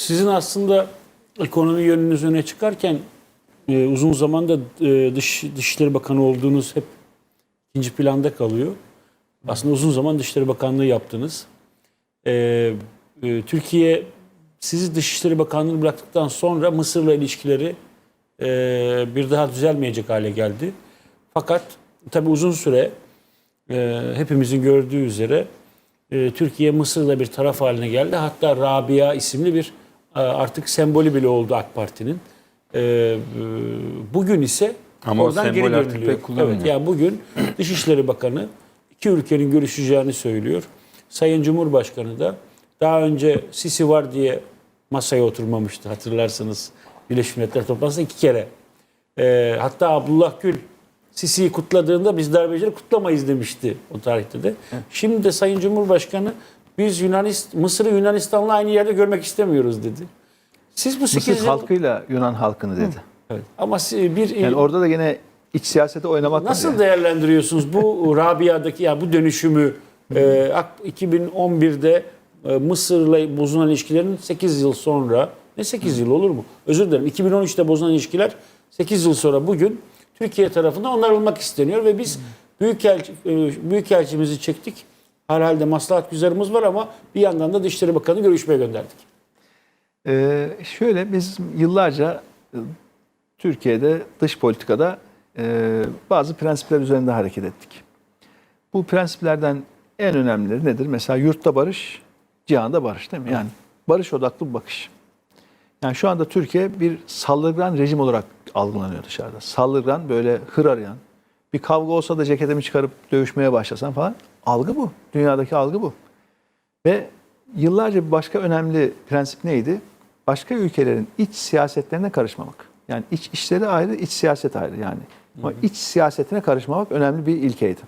Sizin aslında ekonomi yönünüz öne çıkarken e, uzun zamanda e, dış Dışişleri Bakanı olduğunuz hep ikinci planda kalıyor. Aslında uzun zaman Dışişleri Bakanlığı yaptınız. E, e, Türkiye sizi Dışişleri Bakanlığı'nı bıraktıktan sonra Mısır'la ilişkileri e, bir daha düzelmeyecek hale geldi. Fakat tabii uzun süre e, hepimizin gördüğü üzere e, Türkiye Mısır'la bir taraf haline geldi. Hatta Rabia isimli bir artık sembolü bile oldu AK Parti'nin. E, e, bugün ise Ama oradan geri dönülüyor. Evet, yani bugün Dışişleri Bakanı iki ülkenin görüşeceğini söylüyor. Sayın Cumhurbaşkanı da daha önce Sisi var diye masaya oturmamıştı hatırlarsınız. Birleşmiş Milletler toplantısında iki kere. E, hatta Abdullah Gül Sisi'yi kutladığında biz darbecileri kutlamayız demişti o tarihte de. Şimdi de Sayın Cumhurbaşkanı biz Yunanist Mısır'ı Yunanistan'la aynı yerde görmek istemiyoruz dedi. Siz bu 8 Mısır yıl halkıyla Yunan halkını dedi. evet. ama bir Yani orada da yine iç siyasete oynamak nasıl yani. değerlendiriyorsunuz bu Rabia'daki ya bu dönüşümü e, Ak- 2011'de e, Mısır'la bozulan ilişkilerin 8 yıl sonra ne 8 yıl olur mu? Özür dilerim. 2013'te bozulan ilişkiler 8 yıl sonra bugün Türkiye tarafından onarılmak isteniyor ve biz büyükelçi e, büyükelçimizi çektik. Herhalde maslahat güzerimiz var ama bir yandan da Dışişleri Bakanı görüşmeye gönderdik. Ee, şöyle biz yıllarca e, Türkiye'de dış politikada e, bazı prensipler üzerinde hareket ettik. Bu prensiplerden en önemlileri nedir? Mesela yurtta barış, cihanda barış değil mi? Yani barış odaklı bir bakış. Yani şu anda Türkiye bir saldırgan rejim olarak algılanıyor dışarıda. Saldırgan böyle hır arayan, bir kavga olsa da ceketimi çıkarıp dövüşmeye başlasan falan. Algı bu. Dünyadaki algı bu. Ve yıllarca bir başka önemli prensip neydi? Başka ülkelerin iç siyasetlerine karışmamak. Yani iç işleri ayrı, iç siyaset ayrı yani. Ama iç siyasetine karışmamak önemli bir ilkeydi.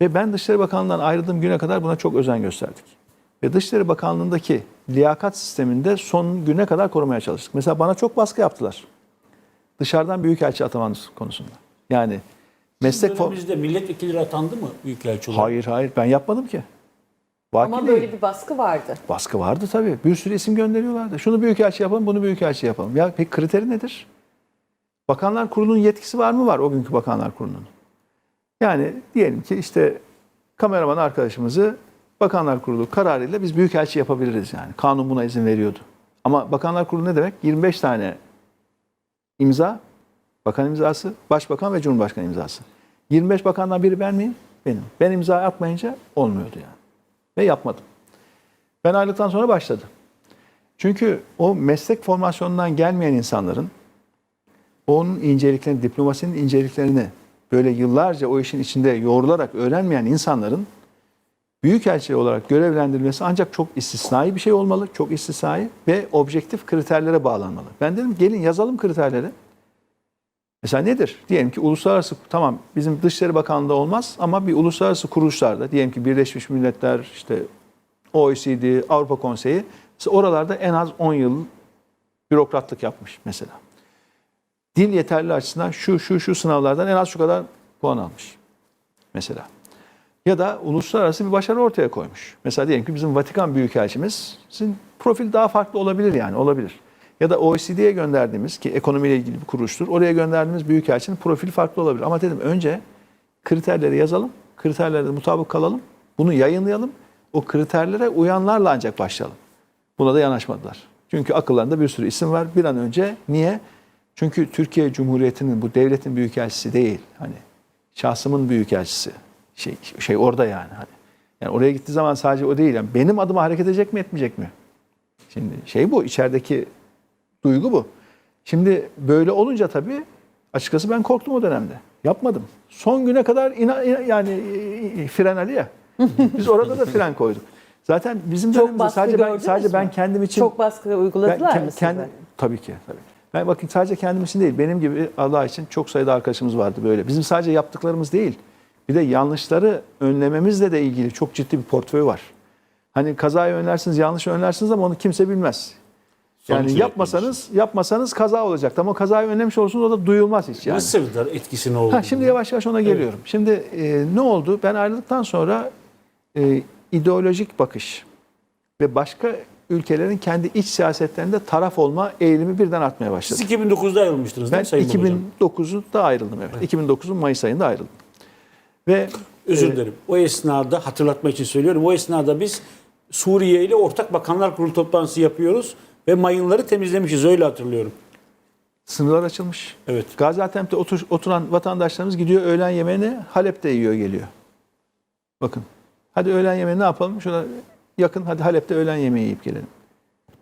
Ve ben Dışişleri Bakanlığı'ndan ayrıldığım güne kadar buna çok özen gösterdik. Ve Dışişleri Bakanlığı'ndaki liyakat sisteminde son güne kadar korumaya çalıştık. Mesela bana çok baskı yaptılar. Dışarıdan büyükelçi atamanız konusunda. Yani meslek... fo- Döneminizde milletvekilleri atandı mı büyükelçi olarak? Hayır hayır ben yapmadım ki. Vaki Ama değil. böyle bir baskı vardı. Baskı vardı tabii. Bir sürü isim gönderiyorlardı. Şunu büyükelçi yapalım, bunu büyükelçi yapalım. Ya peki kriteri nedir? Bakanlar Kurulu'nun yetkisi var mı? Var o günkü Bakanlar Kurulu'nun. Yani diyelim ki işte kameraman arkadaşımızı Bakanlar Kurulu kararıyla biz büyükelçi yapabiliriz yani. Kanun buna izin veriyordu. Ama Bakanlar Kurulu ne demek? 25 tane imza, bakan imzası, başbakan ve cumhurbaşkanı imzası. 25 bakandan biri ben miyim? Benim. Ben imza atmayınca olmuyordu yani. Ve yapmadım. Ben ayrıldıktan sonra başladı. Çünkü o meslek formasyonundan gelmeyen insanların onun inceliklerini, diplomasinin inceliklerini böyle yıllarca o işin içinde yoğrularak öğrenmeyen insanların büyükelçi olarak görevlendirilmesi ancak çok istisnai bir şey olmalı, çok istisnai ve objektif kriterlere bağlanmalı. Ben dedim gelin yazalım kriterleri. Mesela nedir? Diyelim ki uluslararası tamam bizim Dışişleri Bakanlığı'nda olmaz ama bir uluslararası kuruluşlarda diyelim ki Birleşmiş Milletler işte OECD, Avrupa Konseyi oralarda en az 10 yıl bürokratlık yapmış mesela. Dil yeterli açısından şu şu şu sınavlardan en az şu kadar puan almış mesela. Ya da uluslararası bir başarı ortaya koymuş. Mesela diyelim ki bizim Vatikan Büyükelçimizin profil daha farklı olabilir yani olabilir. Ya da OECD'ye gönderdiğimiz ki ekonomiyle ilgili bir kuruluştur. Oraya gönderdiğimiz büyükelçinin profili farklı olabilir. Ama dedim önce kriterleri yazalım. Kriterlere mutabık kalalım. Bunu yayınlayalım. O kriterlere uyanlarla ancak başlayalım. Buna da yanaşmadılar. Çünkü akıllarında bir sürü isim var. Bir an önce niye? Çünkü Türkiye Cumhuriyeti'nin bu devletin büyükelçisi değil. Hani şahsımın büyükelçisi. Şey, şey orada yani. Hani. Yani oraya gittiği zaman sadece o değil. Yani benim adıma hareket edecek mi etmeyecek mi? Şimdi şey bu içerideki duygu bu. Şimdi böyle olunca tabii açıkçası ben korktum o dönemde. Yapmadım. Son güne kadar ina, ina- yani e, fren Ali ya. Biz orada da fren koyduk. Zaten bizim Çok dönemimizde baskı sadece ben gördünüz sadece mü? ben kendim için Çok baskı uyguladılar ben mı size? tabii ki tabii. Ben bakın sadece kendim için değil, benim gibi Allah için çok sayıda arkadaşımız vardı böyle. Bizim sadece yaptıklarımız değil, bir de yanlışları önlememizle de ilgili çok ciddi bir portföy var. Hani kazayı önlersiniz, yanlışı önlersiniz ama onu kimse bilmez. Yani Sonuç yapmasanız, yapmasanız kaza olacak. Ama kazayı önlemiş olursunuz o da duyulmaz hiç yani. Mısır'da etkisi ne oldu? Ha, şimdi yavaş yavaş ona geliyorum. Şimdi e, ne oldu? Ben ayrıldıktan sonra e, ideolojik bakış ve başka ülkelerin kendi iç siyasetlerinde taraf olma eğilimi birden artmaya başladı. Siz 2009'da ayrılmıştınız değil Ben mi Sayın Babacan? 2009'da ayrıldım evet. 2009'un Mayıs ayında ayrıldım. Ve Özür dilerim. O esnada hatırlatma için söylüyorum. O esnada biz Suriye ile ortak bakanlar kurulu toplantısı yapıyoruz ve mayınları temizlemişiz öyle hatırlıyorum. sınırlar açılmış. Evet. Gaziantep'te otur- oturan vatandaşlarımız gidiyor öğlen yemeğini Halep'te yiyor geliyor. Bakın. Hadi öğlen yemeği ne yapalım? Şurada yakın hadi Halep'te öğlen yemeği yiyip gelelim.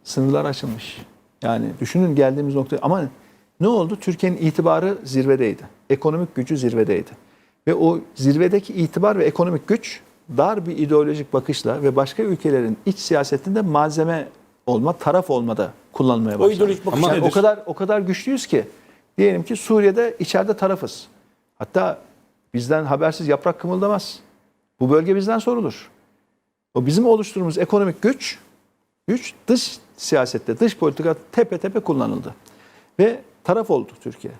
Sınırlar açılmış. Yani düşünün geldiğimiz noktaya ama ne oldu? Türkiye'nin itibarı zirvedeydi. Ekonomik gücü zirvedeydi. Ve o zirvedeki itibar ve ekonomik güç dar bir ideolojik bakışla ve başka ülkelerin iç siyasetinde malzeme olma, taraf olmada kullanılmaya O başladı. ideolojik bakış Yani nedir? o kadar o kadar güçlüyüz ki diyelim ki Suriye'de içeride tarafız. Hatta bizden habersiz yaprak kımıldamaz. Bu bölge bizden sorulur. O bizim oluşturduğumuz ekonomik güç güç dış siyasette, dış politika tepe tepe kullanıldı. Ve taraf oldu Türkiye.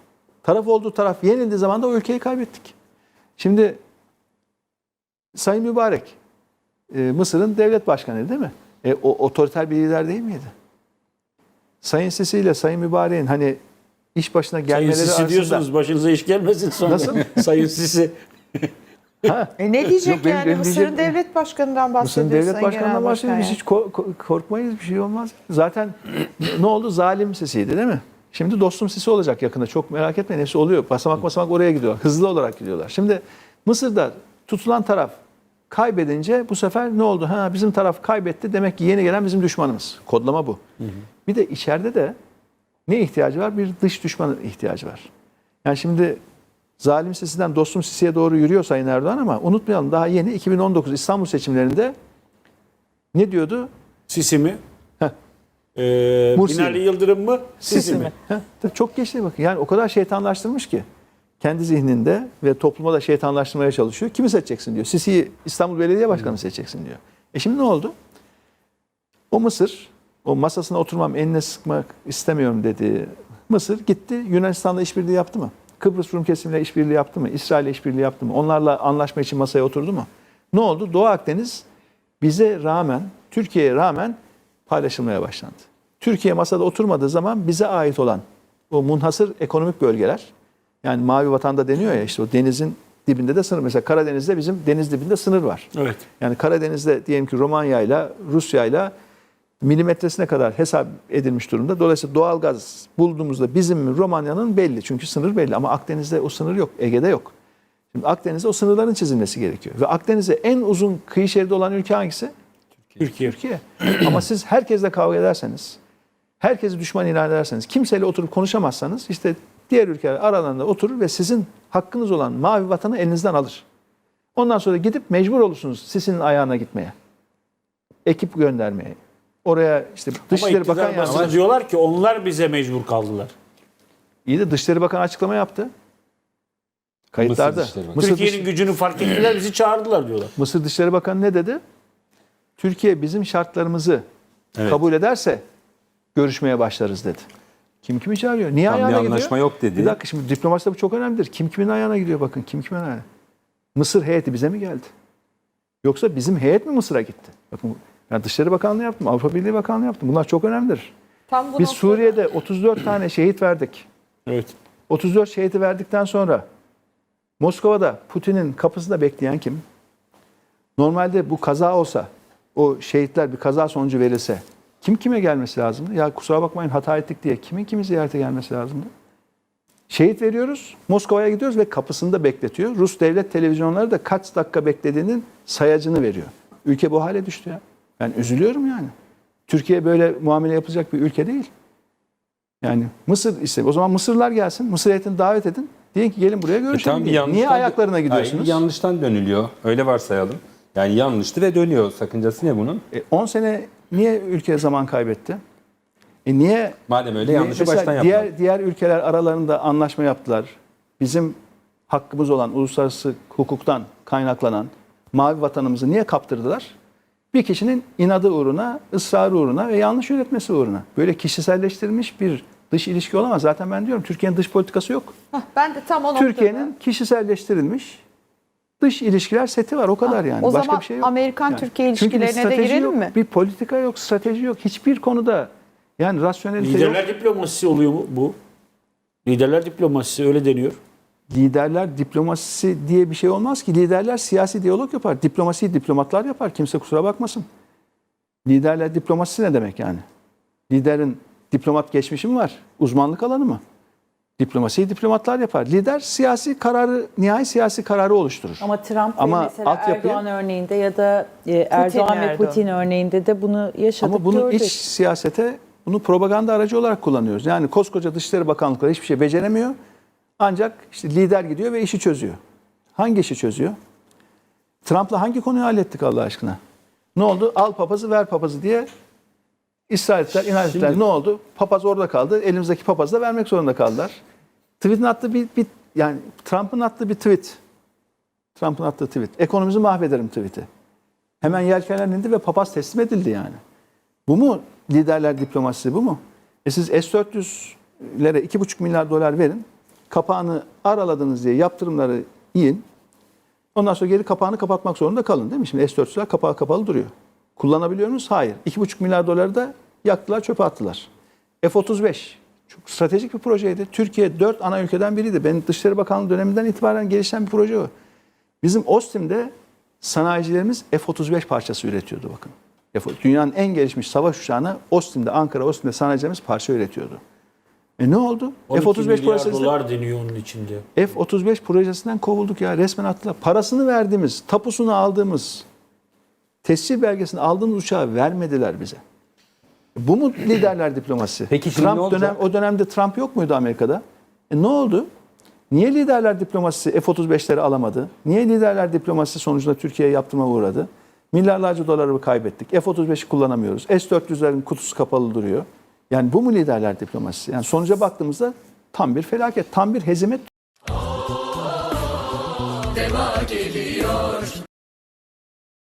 Taraf olduğu taraf yenildiği zaman da o ülkeyi kaybettik. Şimdi Sayın Mübarek e, Mısır'ın devlet başkanı değil mi? E, o otoriter bir lider değil miydi? Sayın Sisi ile Sayın Mübarek'in hani iş başına Sayın gelmeleri Sisi arasında... diyorsunuz başınıza iş gelmesin sonra. Nasıl? Sayın Sisi. E ne diyecek Yok, benim- yani? benim Mısır'ın diyeceğim- devlet başkanından bahsediyor. Mısır'ın devlet Sayın başkanından bahsediyoruz. Biz hiç ko- ko- korkmayız bir şey olmaz. Zaten ne oldu? Zalim sesiydi değil mi? Şimdi dostum sesi olacak yakında. Çok merak etmeyin. Hepsi oluyor. Basamak basamak oraya gidiyor. Hızlı olarak gidiyorlar. Şimdi Mısır'da tutulan taraf kaybedince bu sefer ne oldu? Ha bizim taraf kaybetti. Demek ki yeni gelen bizim düşmanımız. Kodlama bu. Bir de içeride de ne ihtiyacı var? Bir dış düşmanın ihtiyacı var. Yani şimdi zalim sesinden dostum sisiye doğru yürüyor Sayın Erdoğan ama unutmayalım daha yeni 2019 İstanbul seçimlerinde ne diyordu? Sisi mi? Heh. Ee, Mursi Binali mi? Yıldırım mı? Sisi, Sisi mi? Heh, tabii çok geçti bakın. Yani o kadar şeytanlaştırmış ki kendi zihninde ve topluma da şeytanlaştırmaya çalışıyor. Kimi seçeceksin diyor. Sisi'yi İstanbul Belediye Başkanı seçeceksin diyor. E şimdi ne oldu? O Mısır, o masasına oturmam, eline sıkmak istemiyorum dedi. Mısır gitti Yunanistan'la işbirliği yaptı mı? Kıbrıs Rum kesimiyle işbirliği yaptı mı? İsrail'le işbirliği yaptı mı? Onlarla anlaşma için masaya oturdu mu? Ne oldu? Doğu Akdeniz bize rağmen, Türkiye'ye rağmen paylaşılmaya başlandı. Türkiye masada oturmadığı zaman bize ait olan o munhasır ekonomik bölgeler, yani mavi vatanda deniyor ya işte o denizin dibinde de sınır. Mesela Karadeniz'de bizim deniz dibinde sınır var. Evet. Yani Karadeniz'de diyelim ki Romanya ile Rusya ile milimetresine kadar hesap edilmiş durumda. Dolayısıyla doğalgaz bulduğumuzda bizim mi Romanya'nın belli. Çünkü sınır belli ama Akdeniz'de o sınır yok. Ege'de yok. Şimdi Akdeniz'de o sınırların çizilmesi gerekiyor. Ve Akdeniz'e en uzun kıyı şeridi olan ülke hangisi? Türkiye. Türkiye. ama siz herkesle kavga ederseniz, herkesi düşman ilan ederseniz, kimseyle oturup konuşamazsanız işte diğer ülkeler aralarında oturur ve sizin hakkınız olan mavi vatanı elinizden alır. Ondan sonra gidip mecbur olursunuz Sisi'nin ayağına gitmeye. Ekip göndermeye. Oraya işte Dışişleri iktidar Bakan basını yardımcısı. diyorlar ki onlar bize mecbur kaldılar. İyi de Dışişleri Bakanı açıklama yaptı. Kayıtlarda. Bakanı. Türkiye'nin gücünü fark ettiler bizi çağırdılar diyorlar. Mısır Dışişleri Bakanı ne dedi? Türkiye bizim şartlarımızı Evet. kabul ederse görüşmeye başlarız dedi. Kim kimi çağırıyor? Niye Tam bir ayağına gidiyor? anlaşma yok dedi. Bir dakika şimdi diplomaside bu çok önemlidir. Kim kimin ayağına gidiyor bakın. Kim kimin ayağına. Mısır heyeti bize mi geldi? Yoksa bizim heyet mi Mısır'a gitti? Bakın ben Dışişleri Bakanlığı yaptım. Avrupa Birliği Bakanlığı yaptım. Bunlar çok önemlidir. Tam bu Biz noktada- Suriye'de 34 tane şehit verdik. Evet. 34 şehidi verdikten sonra Moskova'da Putin'in kapısında bekleyen kim? Normalde bu kaza olsa, o şehitler bir kaza sonucu verilse kim kime gelmesi lazımdı? Ya kusura bakmayın hata ettik diye kimin kimi ziyarete gelmesi lazımdı? Şehit veriyoruz, Moskova'ya gidiyoruz ve kapısında bekletiyor. Rus devlet televizyonları da kaç dakika beklediğinin sayacını veriyor. Ülke bu hale düştü ya. Ben üzülüyorum yani. Türkiye böyle muamele yapacak bir ülke değil. Yani Mısır ise o zaman Mısırlar gelsin. Mısır heyetini davet edin. Deyin ki gelin buraya E görüşelim. tamam, yanlıştan- Niye ayaklarına gidiyorsunuz? Hayır, yanlıştan dönülüyor. Öyle varsayalım. Yani yanlıştı ve dönüyor. Sakıncası ne bunun? E, 10 sene niye ülke zaman kaybetti? E niye Madem öyle yanlışı baştan yapmak. diğer diğer ülkeler aralarında anlaşma yaptılar. Bizim hakkımız olan uluslararası hukuktan kaynaklanan mavi vatanımızı niye kaptırdılar? Bir kişinin inadı uğruna, ısrarı uğruna ve yanlış yönetmesi uğruna. Böyle kişiselleştirilmiş bir dış ilişki olamaz. Zaten ben diyorum Türkiye'nin dış politikası yok. Hah, ben de tam o noktada. Türkiye'nin kişiselleştirilmiş Dış ilişkiler seti var o kadar yani. o Başka zaman bir şey yok. Amerikan-Türkiye Yani. Çünkü bir ilişkilerine de strateji girelim yok, mi? Bir politika yok, strateji yok. Hiçbir konuda yani rasyonelite yok. Liderler diplomasisi oluyor mu bu? Liderler diplomasisi öyle deniyor. liderler diplomasisi diye bir şey olmaz ki. Liderler siyasi diyalog yapar. Diplomasiyi diplomatlar yapar. Kimse kusura bakmasın. Liderler diplomasisi ne demek yani? Liderin diplomat geçmişi mi var? Uzmanlık alanı mı? Diplomasiyi diplomatlar yapar. Lider siyasi kararı, nihai siyasi kararı oluşturur. Ama Trump Ama ve mesela altyapıya- Erdoğan örneğinde ya da e, Erdoğan ve Erdoğan. Putin örneğinde de bunu yaşadık Ama bunu gördük. iç siyasete, bunu propaganda aracı olarak kullanıyoruz. Yani koskoca Dışişleri Bakanlıkları hiçbir şey beceremiyor. Ancak işte lider gidiyor ve işi çözüyor. Hangi işi çözüyor? Trump'la hangi konuyu hallettik Allah aşkına? Ne oldu? Al papazı ver papazı diye ettiler. Şimdi- Ne oldu? Papaz orada kaldı. Elimizdeki papazı da vermek zorunda kaldılar. Tweet'in attığı bir, bir yani Trump'ın attığı bir tweet. Trump'ın attığı tweet. Ekonomimizi mahvederim tweet'i. Hemen yelkenler indi ve papaz teslim edildi yani. Bu mu liderler diplomasisi bu mu? E siz S-400'lere 2,5 milyar dolar verin. Kapağını araladınız diye yaptırımları yiyin. Ondan sonra geri kapağını kapatmak zorunda kalın değil mi? Şimdi S-400'ler kapağı kapalı duruyor. Kullanabiliyor musunuz? Hayır. 2,5 milyar doları da yaktılar çöpe attılar. F-35 çok stratejik bir projeydi. Türkiye 4 ana ülkeden biriydi. Benim Dışişleri Bakanlığı döneminden itibaren gelişen bir proje o. Bizim Ostim'de sanayicilerimiz F-35 parçası üretiyordu bakın. Dünyanın en gelişmiş savaş uçağını Ostim'de, Ankara Ostim'de sanayicilerimiz parça üretiyordu. E ne oldu? 12 F-35 milyar projesinden, dolar deniyor onun içinde. F-35 projesinden kovulduk ya. Resmen attılar. Parasını verdiğimiz, tapusunu aldığımız, tescil belgesini aldığımız uçağı vermediler bize. Bu mu liderler diplomasisi? Peki şimdi Trump ne olacak? dönem, o dönemde Trump yok muydu Amerika'da? E ne oldu? Niye liderler diplomasisi F-35'leri alamadı? Niye liderler diplomasisi sonucunda Türkiye'ye yaptırma uğradı? Milyarlarca doları kaybettik. F-35'i kullanamıyoruz. S-400'lerin kutusu kapalı duruyor. Yani bu mu liderler diplomasisi? Yani sonuca baktığımızda tam bir felaket, tam bir hezimet